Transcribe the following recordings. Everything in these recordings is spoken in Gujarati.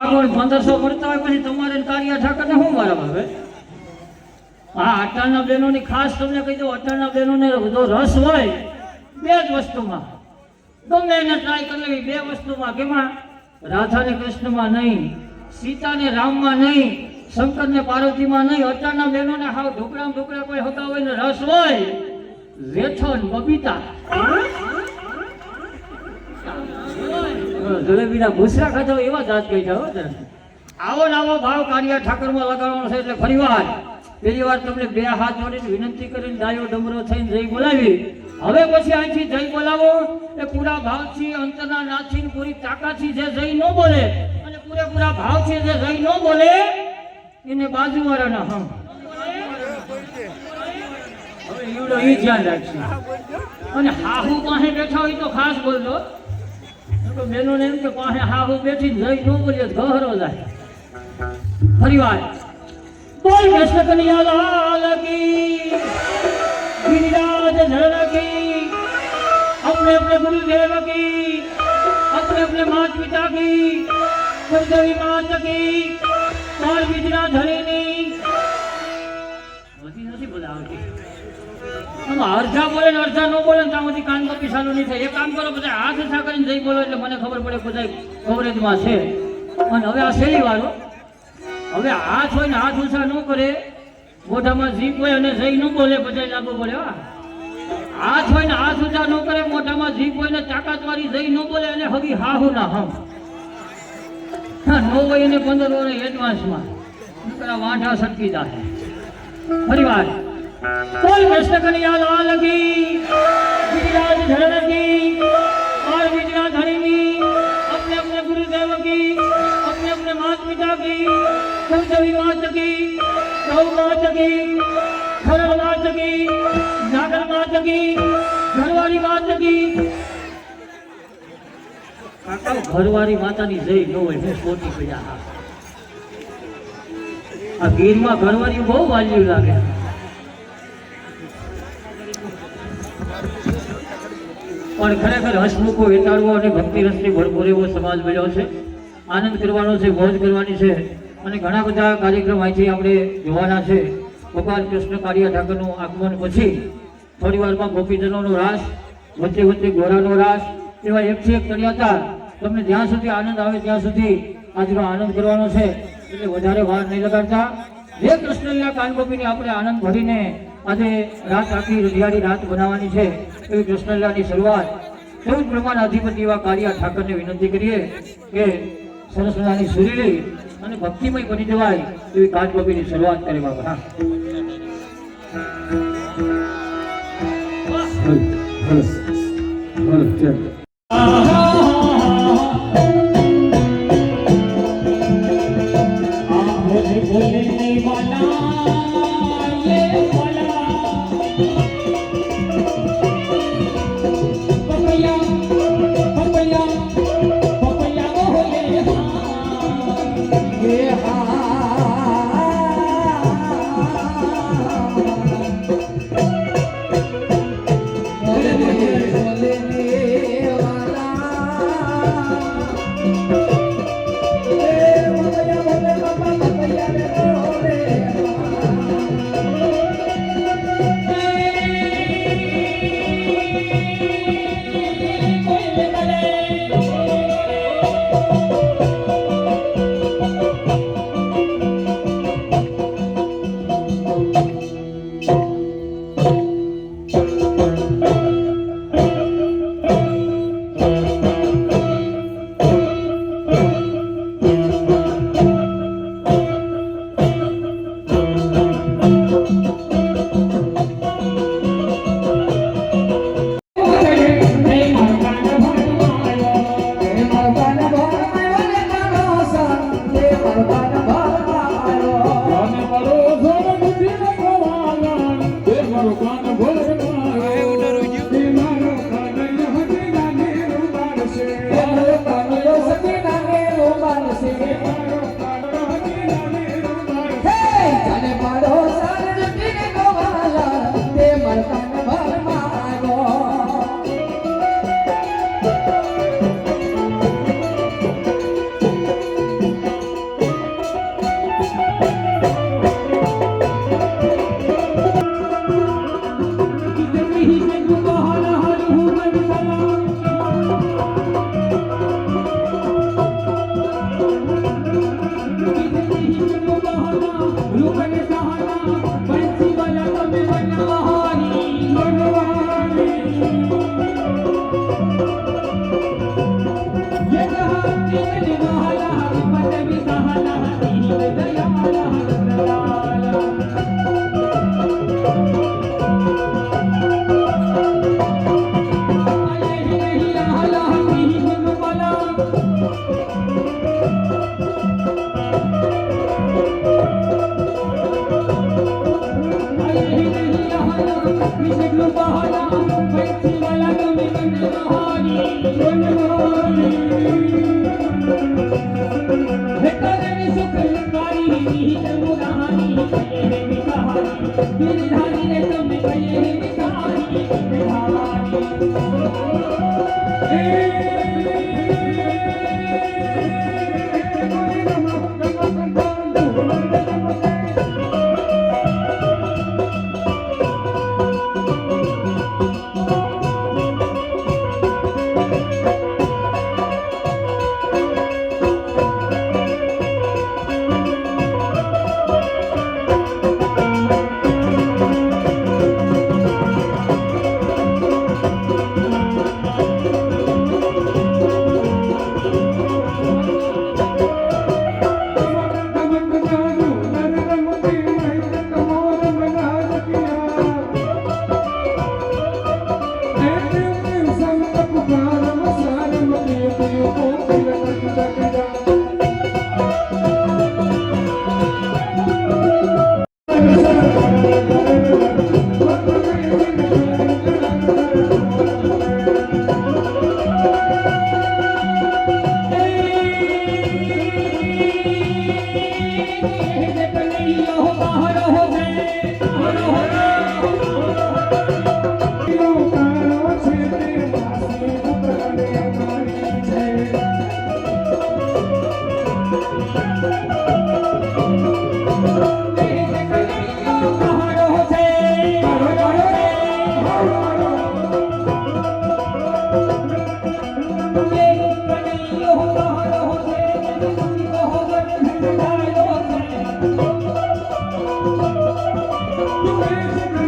પંદરસો મળતા હોય પછી તમારે કાર્ય ઠાકરને શું મારા હવે હા અટાણના બહેનોની ખાસ તમને કહી દઉં, અટાણના બહેનોને બધો રસ હોય બે જ વસ્તુમાં, ગમે એને ટ્રાય કરી લેવી, બે વસ્તુમાં, કેમાં? રાધા ને કૃષ્ણમાં નહીં સીતા ને રામમાં નહીં શંકર ને પાર્વતીમાં નહીં, અટાણના બહેનોને હાવ ઢોકળા ઢોકળા કોઈ હોય ને રસ હોય ને બબીતા. જલેબીના ભૂસરા ખાતા એવા દાંત કહી જાઓ આવો ને આવો ભાવ કારિયા ઠાકરમાં લગાડવાનો છે એટલે ફરી વાર. પેલી વાર તમને બે હાથ જોડીને વિનંતી કરીને ડાયો ડમરો થઈને જય બોલાવી. હવે પછી અહીંથી જય બોલાવો. એ પૂરા ભાવથી અંતરના નાથથી પૂરી તાકાતથી જે જય ન બોલે અને પૂરેપૂરા ભાવથી જે જય ન બોલે, એને બાજુવાળાના હમ. હવે એવડો ઈ ધ્યાન રાખશે અને હાહુ પાસે બેઠા હોય તો ખાસ બોલજો. તો બહેનોને એમ કે પાસે હા હું બેઠી નહીં ન બોલીએ ગહરો જાય. ફરી વાર. બોલ કૃષ્ણ કનૈયા લાલ કી, ગિરિરાજ ધર કી, અપને અપને ગુરુદેવ કી, અપને અપને માત પિતા કી, ગુરુદેવી માત કી, બાળ વિદ્યા ધરીની નથી નથી બોલાવતી. અડધા બોલે ને ન બોલે ને ત્યાં કાન કપી ચાલુ નહીં થાય. એ કામ કરો, બધા હાથ ઉઠા કરીને જઈ બોલો એટલે મને ખબર પડે બધા કવરેજમાં છે. અને હવે આ શેરી વાળો હવે હાથ હોય ને હાથ ઊંચા ન કરે. મોઢામાં જીભ હોય અને જઈ ન બોલે બધા લાગુ પડે હા. હાથ હોય ને હાથ ઊંચા ન કરે, મોઢામાં જીભ હોય ને તાકાત વાળી જઈ ન બોલે અને હવી હાહુ ના હમ. હા, નો હોય એને પંદર વર્ષ એડવાન્સમાં વાંઠા સરકી જાય ફરી વાર. બોલ કૃષ્ણ કનૈયા લાલ કી गिरिराज धरण की और विद्या धरिणी अपने अपने गुरुदेव की अपने अपने माता पिता की कुलदेवी माता की गौ माता की खरड़ माता की नागर माता की घरवाली माता की કાકા ઘરવાળી માતાની જય ન હોય હું ખોટી પડ્યા આ ગીરમાં ઘરવાળી બહુ વાલ્યું લાગે પણ ખરેખર હસમુખો વેતાળવો અને ભક્તિ રસથી ભરપૂર એવો સમાજ મળ્યો છે. આનંદ કરવાનો છે, મોજ કરવાની છે અને ઘણા બધા કાર્યક્રમ અહીંથી આપણે જોવાના છે. ભગવાન કૃષ્ણ કાળિયા ઠાકરનું આગમન પછી થોડી વારમાં ગોપીજનોનો રાસ વચ્ચે વચ્ચે ગોરાનો રાસ, એવા એકથી એક તળિયાતા તમને જ્યાં સુધી આનંદ આવે ત્યાં સુધી આજનો આનંદ કરવાનો છે. એટલે વધારે વાર નહીં લગાડતા. જે કૃષ્ણના કાનગોપીની આપણે આનંદ ભરીને આજે રાત આખી રઢિયાળી રાત બનાવવાની છે એવી કૃષ્ણલીલાની શરૂઆત. તેવું જ પ્રમાણ અધિપતિ એવા કાળિયા ઠાકરને વિનંતી કરીએ કે સરસ મજાની સુરીલી અને ભક્તિમય બની જવાય એવી કાનગોપીની શરૂઆત કરે બાબા. હા. હલો હલો કાન गिरिधारी रे कमी कये એ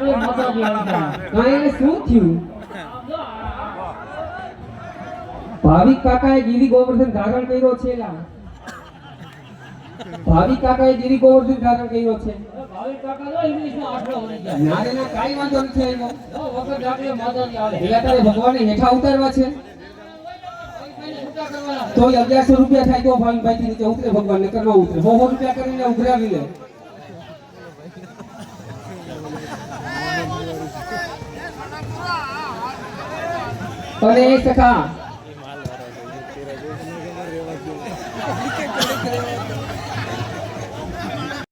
વગર દાખલે માતાજી આવતા તો એને શું થયું? ભાવિક કાકાએ ગિરી ગોવર્ધન ધારણ કર્યો છે લા ભાવિક કાકાએ ગીરી ગોવર્ધન ધારણ કર્યો છે. ભાવિક કાકા જો ઇંગ્લિશમાં આટલો વળી ગયા ના ના કાંઈ વાંધો નથી આવ્યો જો વગર માતાજી આવે. પેલા તારે ભગવાનને હેઠા ઉતારવા છે. તો અગિયારસો રૂપિયા થાય તો ભાવિકભાઈ થી નીચે ઉતરે ભગવાન ને કરવા ઉતરે. સો સો રૂપિયા કરીને ઉઘરાવી લે. અને એ સખા